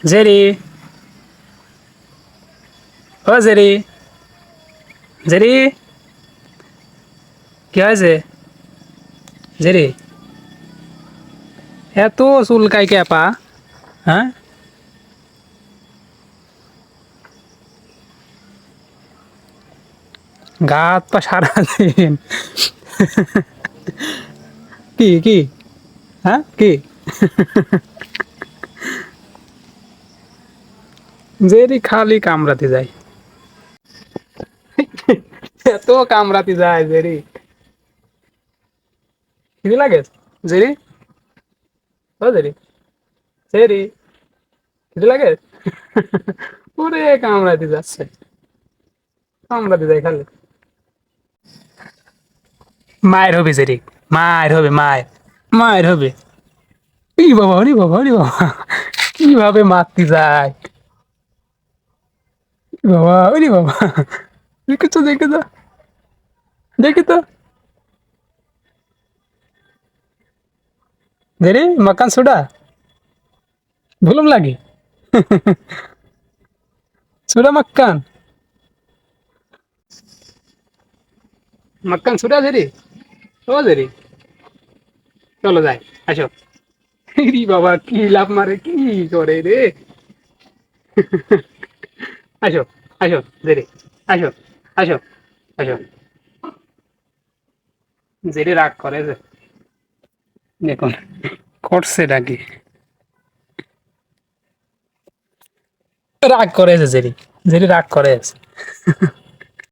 Jerry ও Jerry Jerry কি হয়েছে Jerry এত চুলকাই কে পা হ্যাঁ গাত পা সারাদিন কি কি হ্যাঁ কি জেরি খালি কামড়াতে যায় এত কামড়াতে যায় জেরি খিদে লাগে? জেরি ও জেরি জেরি খিদে লাগে? ওরে কামড়াতে যাচ্ছে। কামড়াতে যায় খালি। মায়ের হবে জেরি মায়ের হবে, মায়ের। মায়ের হবে। ই বাবা রে বাবা রে বাবা। কীভাবে মারতে যায়? বাবা, ওরে বাবা। দেখে তো দেখে তো। দেখে তো। দেরি মকান সুডা। ভুলুম লাগে। সুডা মক্কান মক্কান সুডা দেরি ও দেরি চলো, যাই। আসো। রি বাবা, কি লাভ মারে, কি করে রে? আসো আসো, জেরে, আসো আসো আসো। জেরে রাগ করে যে। দেখুন, করছে ডাকি রাগ করে যে জেরি জেরি রাগ করে আছে।